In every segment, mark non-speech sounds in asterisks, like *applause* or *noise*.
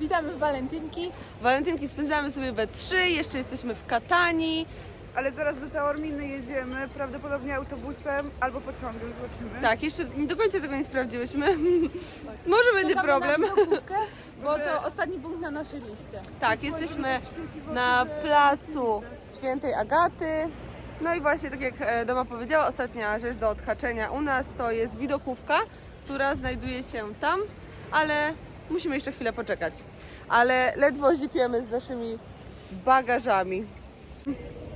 Witamy w Walentynki. Walentynki spędzamy sobie we trzy, jeszcze jesteśmy w Katani. Ale zaraz do Taorminy jedziemy, prawdopodobnie autobusem albo pociągiem, zobaczymy. Tak, jeszcze do końca tego nie sprawdziłyśmy. *laughs* Może będzie Czekamy problem. Na widokówkę, bo to ostatni punkt na naszej liście. Tak, jesteśmy na placu Świętej Agaty. No i właśnie, tak jak e, Doma powiedziała, ostatnia rzecz do odhaczenia u nas to jest widokówka, która znajduje się tam, ale musimy jeszcze chwilę poczekać. Ale ledwo zipiemy z naszymi bagażami.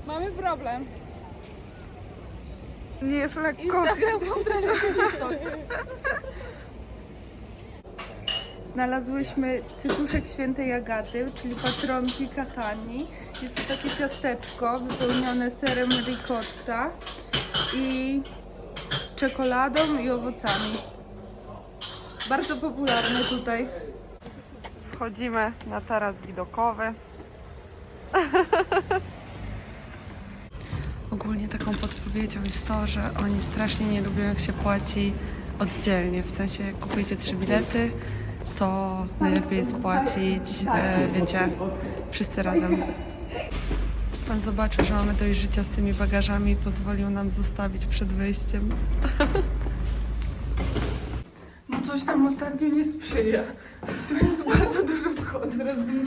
Mamy problem. Nie jest lekko. Instagram kontra rzeczywistość. Znalazłyśmy cytuszek świętej Agaty, czyli patronki Katani. Jest to takie ciasteczko wypełnione serem ricotta i czekoladą i owocami. Bardzo popularne tutaj. Wchodzimy na taras widokowy. Ogólnie taką podpowiedzią jest to, że oni strasznie nie lubią jak się płaci oddzielnie. W sensie jak kupujecie trzy bilety, to najlepiej jest płacić, e, wiecie, wszyscy razem. Pan zobaczył, że mamy dość życia z tymi bagażami i pozwolił nam zostawić przed wyjściem. *laughs* Coś nam ostatnio nie sprzyja. Tu jest bardzo dużo schodów.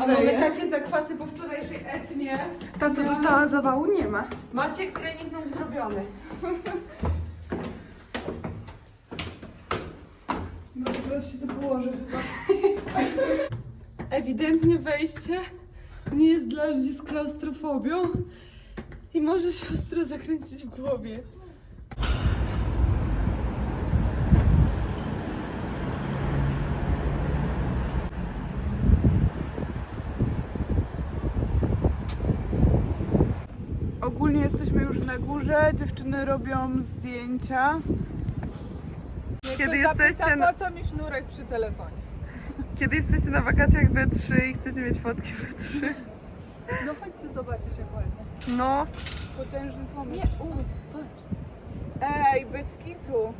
A mamy takie zakwasy po wczorajszej etnie. Ta, co dostała zawału, nie ma. Maciek trening nam zrobiony. No zaraz się to położę chyba. Ewidentnie wejście nie jest dla ludzi z klaustrofobią i może się ostro zakręcić w głowie. Ogólnie jesteśmy już na górze, dziewczyny robią zdjęcia. Kiedy jesteście, na, Po co mi sznurek przy telefonie? kiedy jesteście na wakacjach B3 i chcecie mieć fotki B3? No chodźcie zobaczyć jak ładnie. No, Potężny pomysł. Nie, u, patrz. Ej, bez kitu.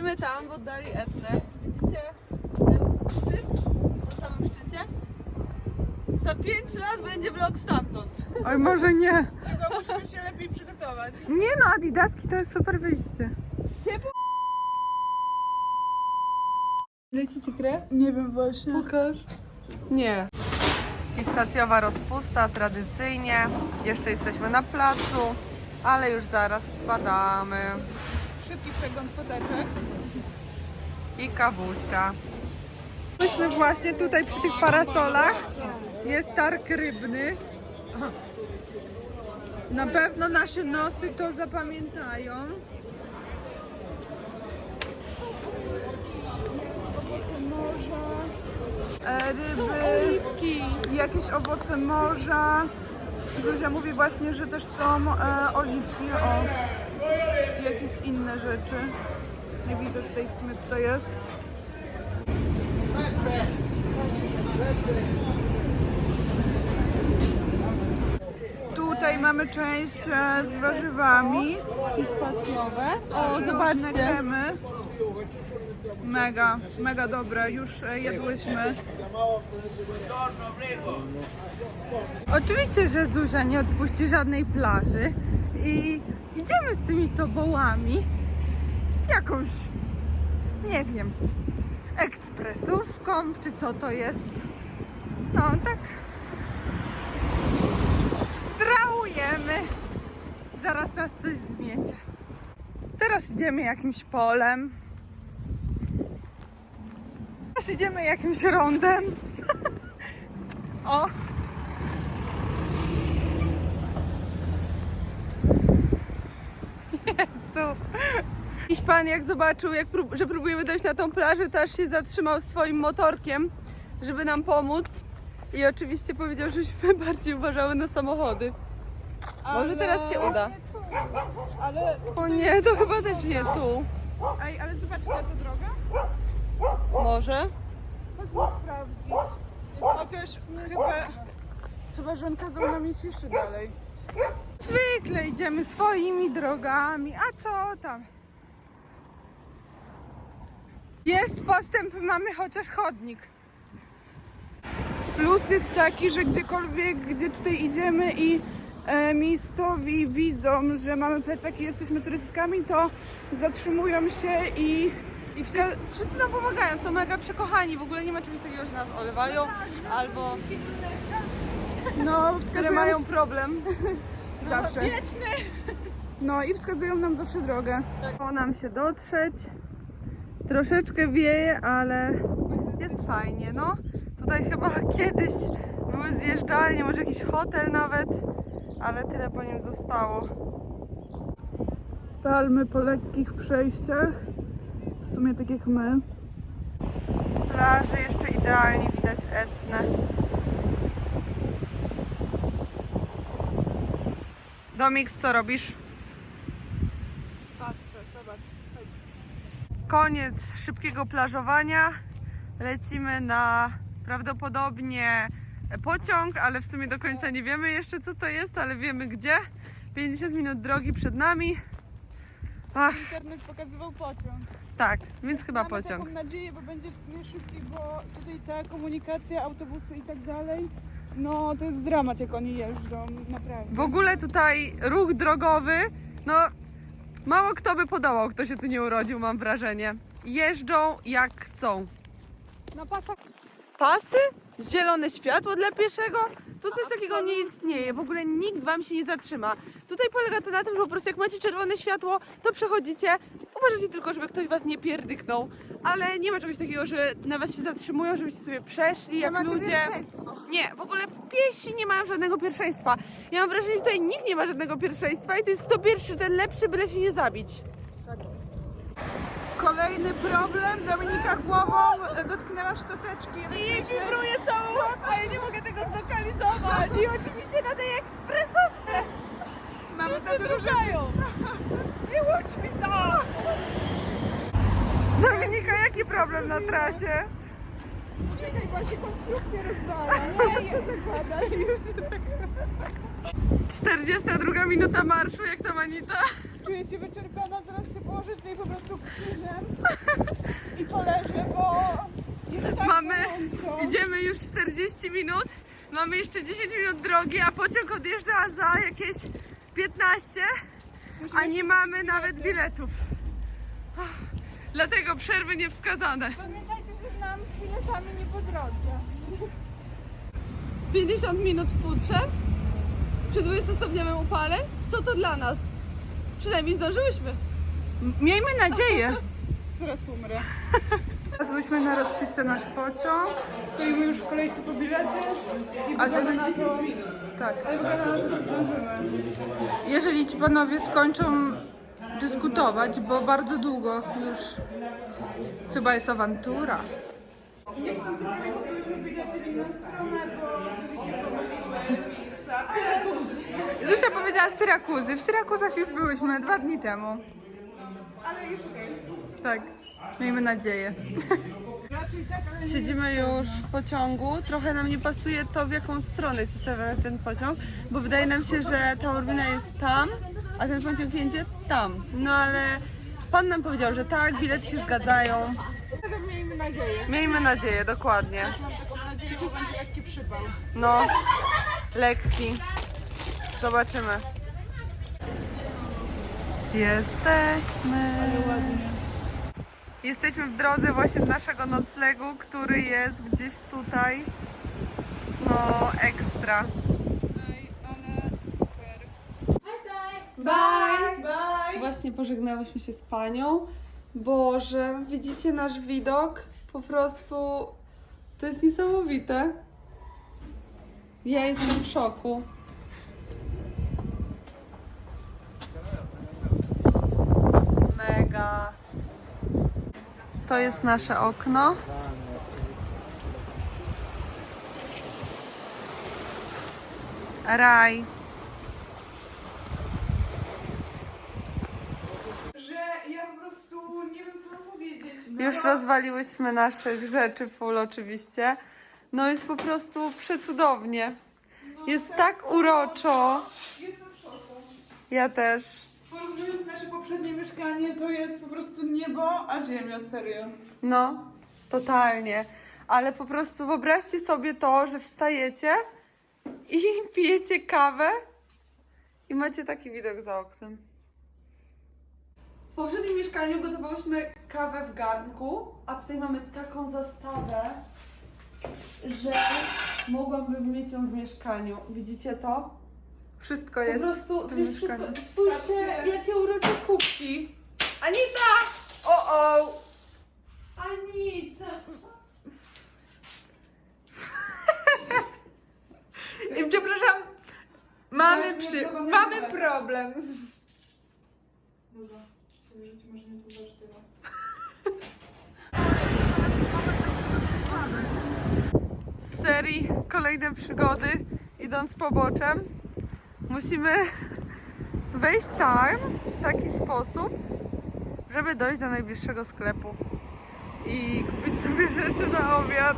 Widzimy tam w oddali Etnę. Widzicie ten szczyt na samym szczycie? Za 5 lat będzie vlog stamtąd. Oj, może nie. Tylko musimy się lepiej przygotować. Nie no, Adidaski to jest super wyjście. Lecicie grę? Nie wiem właśnie. Pokaż. Nie. Pistacjowa rozpusta tradycyjnie. Jeszcze jesteśmy na placu, ale już zaraz spadamy. Szybki przegląd foteczek. I kawusia. Byliśmy właśnie tutaj przy tych parasolach. Jest targ rybny. Na pewno nasze nosy to zapamiętają. E, ryby, Oliwki. jakieś owoce morza. Zuzia mówi właśnie, że też są e, oliwki, o, jakieś inne rzeczy. Nie widzę tutaj w sumie co to jest. Tutaj mamy część e, z warzywami. Pistacjowe. O, Różne zobaczcie. kremy. Mega, mega dobre. Już e, jadłyśmy. Oczywiście, że Zuzia nie odpuści żadnej plaży i idziemy z tymi tobołami jakąś, nie wiem, ekspresówką, czy co to jest. No, tak trałujemy. Zaraz nas coś zmiecie. Teraz idziemy jakimś polem. Teraz idziemy jakimś rondem. *laughs* o! *laughs* Jezu. Jakiś pan jak zobaczył, jak prób- że próbujemy dojść na tą plażę, to aż się zatrzymał swoim motorkiem, żeby nam pomóc. I oczywiście powiedział, żebyśmy *laughs* bardziej uważały na samochody. Może teraz się uda. Ale, O nie, to chyba też nie tu. ej, ale zobaczcie to drogę. Może? Chodźmy sprawdzić. Chociaż chyba, chyba że on kazał nam iść jeszcze dalej. Zwykle idziemy swoimi drogami, a co tam? Jest postęp, mamy chociaż chodnik. Plus jest taki, że gdziekolwiek, gdzie tutaj idziemy i e, miejscowi widzą, że mamy plecaki i jesteśmy turystkami, to zatrzymują się i I wszyscy, wszyscy nam pomagają, są mega przekochani, w ogóle nie ma czegoś takiego, że nas olewają albo no, które wskazują, mają problem. *laughs* zawsze. Wieczny! No i wskazują nam zawsze drogę. Udało nam się dotrzeć. Troszeczkę wieje, ale jest fajnie, no. Tutaj chyba *laughs* kiedyś były zjeżdżalnie, może jakiś hotel nawet, ale tyle po nim zostało. Palmy po lekkich przejściach, w sumie tak jak my. Z plaży jeszcze idealnie widać Etnę. Domix, co robisz? Koniec szybkiego plażowania. Lecimy na prawdopodobnie pociąg, ale w sumie do końca nie wiemy jeszcze co to jest, ale wiemy gdzie. 50 minut drogi przed nami. Ach, Internet pokazywał pociąg. tak, więc chyba Mamy pociąg. taką nadzieję, bo będzie w sumie szybciej, bo tutaj ta komunikacja, autobusy i tak dalej, no to jest dramat jak oni jeżdżą, naprawdę. W ogóle tutaj ruch drogowy, no mało kto by podołał, kto się tu nie urodził, mam wrażenie. Jeżdżą jak chcą. Na pasach Pasy? Zielone światło dla pieszego? Tu coś takiego nie istnieje. W ogóle nikt wam się nie zatrzyma. Tutaj polega to na tym, że po prostu jak macie czerwone światło, to przechodzicie. Uważajcie tylko, żeby ktoś was nie pierdyknął. Ale nie ma czegoś takiego, że na was się zatrzymują, żebyście sobie przeszli jak ludzie. Nie, w ogóle piesi nie mają żadnego pierwszeństwa. Ja mam wrażenie, że tutaj nikt nie ma żadnego pierwszeństwa i to jest kto pierwszy, ten lepszy, byle się nie zabić. Kolejny problem, Dominika głową dotknęła sztuczeczki elektrycznej. Wibruję całą łapę, a ja nie mogę tego zlokalizować. I oczywiście na tej ekspresówce. Mamy za dużo łącz *laughs* mi to! Dominika, jaki problem na trasie? Nie, chyba się konstrukcja rozwala. Nie, to zakładasz. Już się zakładasz. 42 minuta marszu, jak tam Anita? Czuję się wyczerpana, zaraz się położę tutaj po prostu krzyżem i poleżę, bo jest tak Mamy, gorąco. idziemy już 40 minut, mamy jeszcze 10 minut drogi, a pociąg odjeżdża za jakieś 15, a nie mamy nawet biletów. Dlatego przerwy niewskazane. Pamiętajcie, że nam z biletami nie po drodze. 50 minut w futrze przy 20-stopniowym upale. Co to dla nas? Przynajmniej zdążyłyśmy. Miejmy nadzieję. *laughs* Zaraz umrę. *laughs* Znalazłyśmy na rozpisce nasz pociąg. Stoimy już w kolejce po bilety i Ale na to, Tak. ale wygląda na to, że zdążymy. Jeżeli ci panowie skończą dyskutować, bo bardzo długo już chyba jest awantura. Nie chcąc zrobić, w inną stronę, bo się pomyliły miejsca. Zuzia powiedziała Syrakuzy. W Syrakuzach już byłyśmy dwa dni temu. Ale jest okej. Tak, miejmy nadzieję. Ale Siedzimy już w pociągu. Trochę nam nie pasuje to, w jaką stronę jest ustawiony ten pociąg, bo wydaje nam się, że ta urbina jest tam, a ten pociąg jedzie tam. No ale pan nam powiedział, że tak, bilety się zgadzają. Miejmy nadzieję. Miejmy nadzieję, dokładnie. Mam taką nadzieję, bo będzie lekki przypał. No, lekki. Zobaczymy. Jesteśmy. Jesteśmy w drodze właśnie do naszego noclegu, który jest gdzieś tutaj. No, ekstra. Ale super. Bye! Bye! Właśnie pożegnałyśmy się z panią. Boże, widzicie nasz widok? Po prostu to jest niesamowite. Ja jestem w szoku. Mega. To jest nasze okno. Raj. Że ja po prostu nie wiem co mam powiedzieć. No, Już rozwaliłyśmy naszych rzeczy full oczywiście. No jest po prostu przecudownie. Jest tak uroczo. Jestem w szoku. Ja też. Porównując nasze poprzednie mieszkanie, to jest po prostu niebo, a ziemia, serio. No, totalnie. Ale po prostu wyobraźcie sobie to, że wstajecie i *laughs* pijecie kawę i macie taki widok za oknem. W poprzednim mieszkaniu gotowałyśmy kawę w garnku, a tutaj mamy taką zastawę, że mogłabym mieć ją w mieszkaniu. Widzicie to? Wszystko Po jest. prostu, to jest wszystko. Spójrzcie, Patrzcie. jakie urocze kubki. Anita! O, o! Anita! *laughs* I przepraszam, mamy, przy... mamy problem. Może za sztyla. z serii kolejne przygody idąc poboczem musimy wejść tam w taki sposób, żeby dojść do najbliższego sklepu i kupić sobie rzeczy na obiad.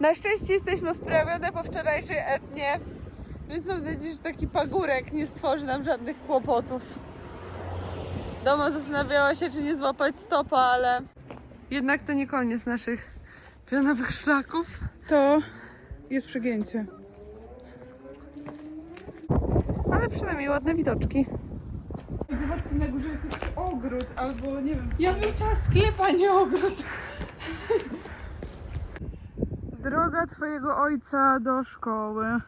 Na szczęście jesteśmy wprawione po wczorajszej etnie, więc mam nadzieję, że taki pagórek nie stworzy nam żadnych kłopotów. Doma zastanawiała się, czy nie złapać stopa, ale jednak to nie koniec naszych pionowych szlaków. To jest przegięcie. Ale przynajmniej ładne widoczki. I zobaczcie, na górze jest jakiś ogród, albo nie wiem. Ja bym chciała sklep, a nie ogród. Droga twojego ojca do szkoły. *laughs*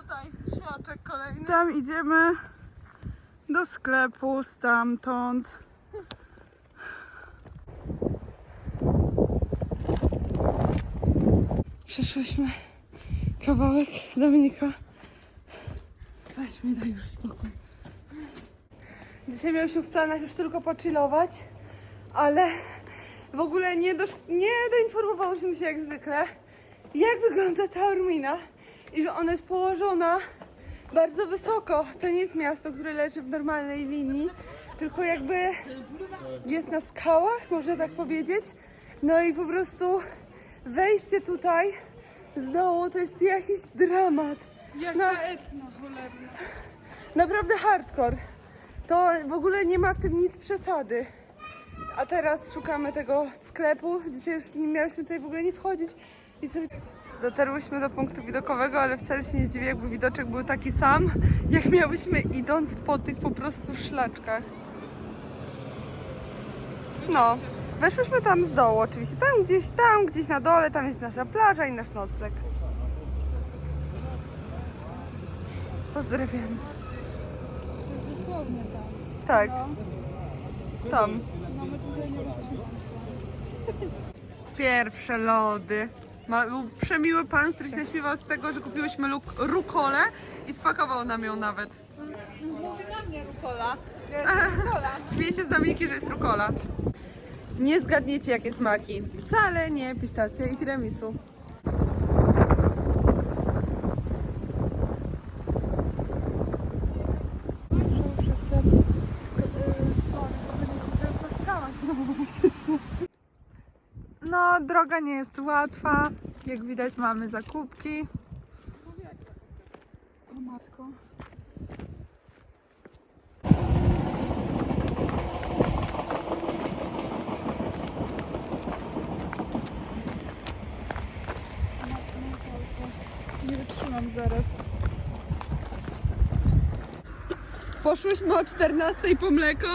Tutaj szlaczek kolejny. Tam idziemy do sklepu stamtąd. Przeszłyśmy kawałek Dominika. Weź mi daj już spokój. Dzisiaj miałyśmy w planach już tylko pochillować, ale w ogóle nie, dosz- nie doinformowałyśmy się jak zwykle, jak wygląda ta Urmina i że ona jest położona bardzo wysoko. To nie jest miasto, które leży w normalnej linii, tylko jakby jest na skałach, można tak powiedzieć. No i po prostu wejście tutaj z dołu to jest jakiś dramat. Jak No. etno, cholerna. Naprawdę hardcore. To w ogóle nie ma w tym nic przesady. A teraz szukamy tego sklepu. Dzisiaj już nie miałyśmy tutaj w ogóle nie wchodzić. I sobie... Dotarłyśmy do punktu widokowego, ale wcale się nie zdziwię, jakby widoczek był taki sam, jak miałyśmy idąc po tych po prostu szlaczkach. No, weszłyśmy tam z dołu oczywiście. Tam gdzieś, tam gdzieś na dole, tam jest nasza plaża i nasz nocleg. Pozdrawiam. Dosłownie tam. Tak. Tam. Mamy tutaj nie. *laughs* Pierwsze lody. Ma, był przemiły pan, który się naśmiewał z tego, że kupiłyśmy luk, rukolę i spakował nam ją nawet. Mówi na mnie rukola. *laughs* Rukola. Śmieje się z Dominiki, że jest rukola. Nie zgadniecie jakie smaki. Wcale nie pistacja i tiramisu. No, droga nie jest łatwa. Jak widać mamy zakupki. O matko. Nie wytrzymam zaraz. Poszłyśmy o 14 po mleko,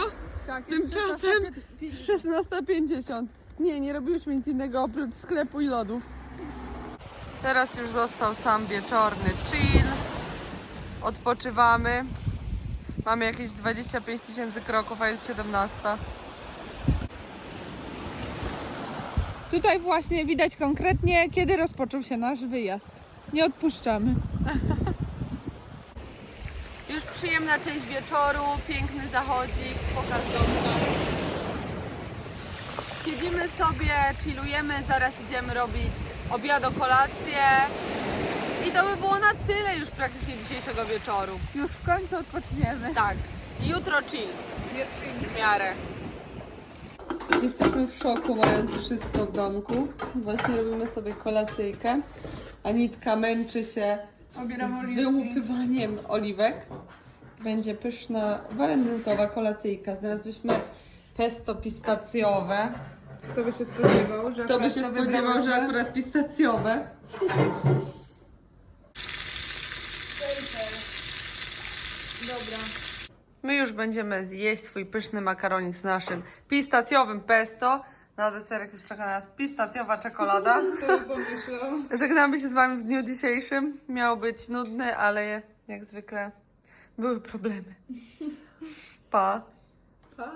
Tak, tymczasem 16.50. Nie, nie robiłyśmy nic innego oprócz sklepu i lodów. Teraz już został sam wieczorny chill. Odpoczywamy. Mamy jakieś 25 tysięcy kroków, a jest 17. Tutaj właśnie widać konkretnie, kiedy rozpoczął się nasz wyjazd. Nie odpuszczamy. *laughs* Już przyjemna część wieczoru, piękny zachodzik, pokaz domka. Siedzimy sobie, chillujemy, zaraz idziemy robić obiado, kolację. I to by było na tyle już praktycznie dzisiejszego wieczoru. Już w końcu odpoczniemy. Tak, jutro chill. W miarę. Jesteśmy w szoku, mając wszystko w domku. Właśnie robimy sobie kolacyjkę. Anitka męczy się Obieram z oliwki. wyłupywaniem oliwek. Będzie pyszna walentynkowa kolacyjka. Znalazłyśmy pesto pistacjowe. Kto by się spodziewał, że Kto by akurat się spodziewał, że akurat pistacjowe? Dobra. My już będziemy zjeść swój pyszny makaronik z naszym pistacjowym pesto. Na deserek już czeka nas pistacjowa czekolada. *laughs* Kto by pomyślał? Żegnamy się z Wami w dniu dzisiejszym. Miał być nudny, ale jak zwykle były problemy. Pa! Pa.